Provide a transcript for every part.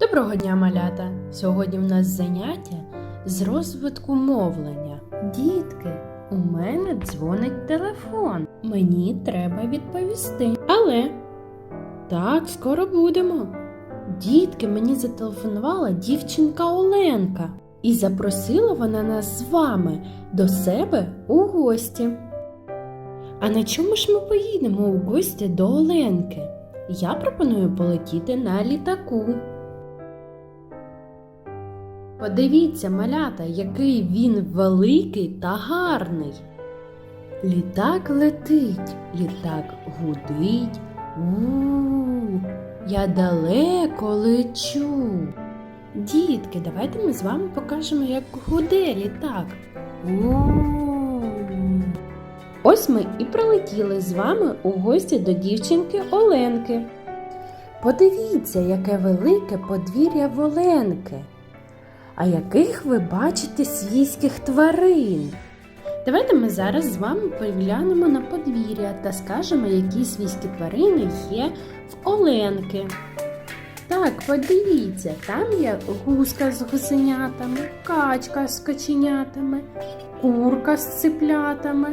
Доброго дня, малята! Сьогодні в нас заняття з розвитку мовлення. Дітки, у мене дзвонить телефон. Мені треба відповісти. Але так, скоро будемо. Дітки, мені зателефонувала дівчинка Оленка, і запросила вона нас з вами до себе у гості. А на чому ж ми поїдемо у гості до Оленки? Я пропоную полетіти на літаку. Подивіться, малята, який він великий та гарний. Літак летить, літак гудить. У, я далеко лечу. Дітки, давайте ми з вами покажемо, як гуде літак. У. Ось ми і прилетіли з вами у гості до дівчинки Оленки. Подивіться, яке велике подвір'я в Оленки. А яких ви бачите свійських тварин? Давайте ми зараз з вами поглянемо на подвір'я та скажемо, які свійські тварини є в Оленки. Так, подивіться, там є гуска з гусенятами, качка з каченятами, курка з циплятами,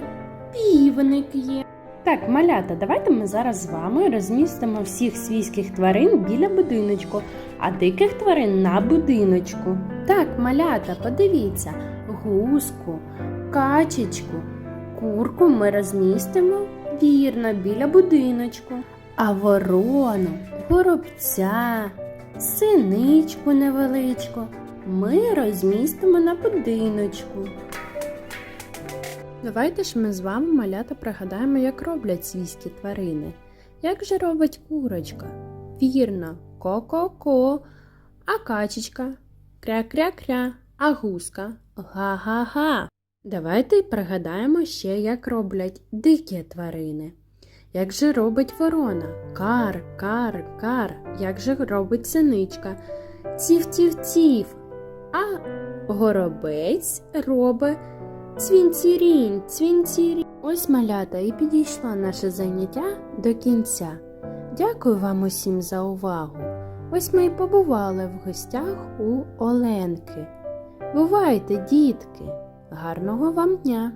півник є. Так, малята, давайте ми зараз з вами розмістимо всіх свійських тварин біля будиночку, а диких тварин на будиночку. Так, малята, подивіться, гуску, качечку, курку ми розмістимо вірно біля будиночку, а ворону, горобця, синичку невеличку ми розмістимо на будиночку. Давайте ж ми з вами малята пригадаємо, як роблять свійські тварини. Як же робить курочка? Вірно, ко-ко-ко, а качечка кря-кря-кря, а гуска га-га-га. Давайте пригадаємо ще, як роблять дикі тварини. Як же робить ворона? Кар, кар, кар. Як же робить синичка? Ців-ців-ців. А горобець робить цвінцірінь, цвінцірінь. Ось малята і підійшла наше заняття до кінця. Дякую вам усім за увагу. Ось ми і побували в гостях у Оленки. Бувайте, дітки! Гарного вам дня!